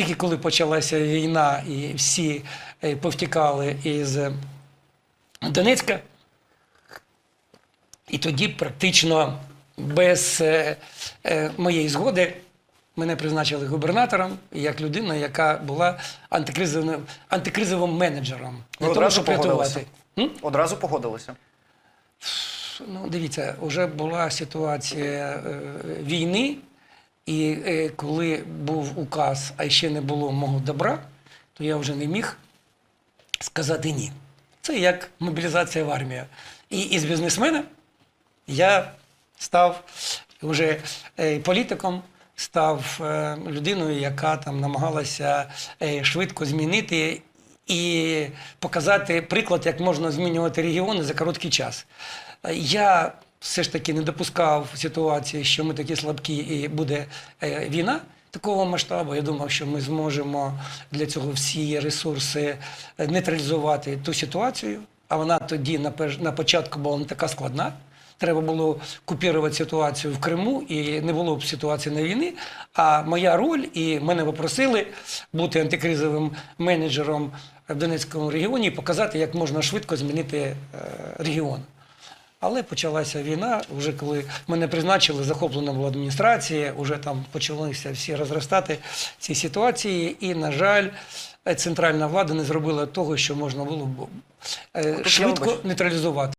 тільки коли почалася війна і всі е, повтікали із е, Донецька, і тоді практично без е, моєї згоди мене призначили губернатором як людина, яка була антикризовим, антикризовим менеджером. Ви Для того, щоб погодилися? рятувати. Одразу погодилися. Ну, дивіться, вже була ситуація е, війни, і е, коли був указ, а ще не було мого добра, то я вже не міг сказати ні. Це як мобілізація в армію. І із бізнесмена я став вже е, політиком, став е, людиною, яка там намагалася швидко змінити і показати приклад, як можна змінювати регіони за короткий час. Я все ж таки не допускав ситуації, що ми такі слабкі і буде е, війна такого масштабу. Я думав, що ми зможемо для цього всі ресурси е, нейтралізувати ту ситуацію. А вона тоді на, початку була не така складна. Треба було купірувати ситуацію в Криму, і не було б ситуації на війни. А моя роль, і мене попросили бути антикризовим менеджером в Донецькому регіоні і показати, як можна швидко змінити е, регіон. Але почалася війна, вже коли мене призначили, захоплена була адміністрація, вже там почалися всі розростати ці ситуації. І, на жаль, центральна влада не зробила того, що можна було б е, швидко нейтралізувати.